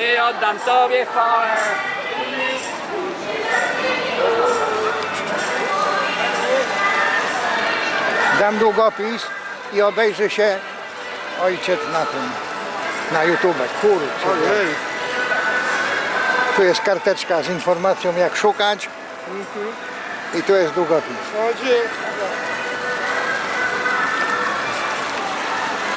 I oddam tobie chwałę. Dam długopis i obejrzy się ojciec na tym, na YouTube. Kurczę. Ojej. Tu jest karteczka z informacją jak szukać mhm. i tu jest długopis. O.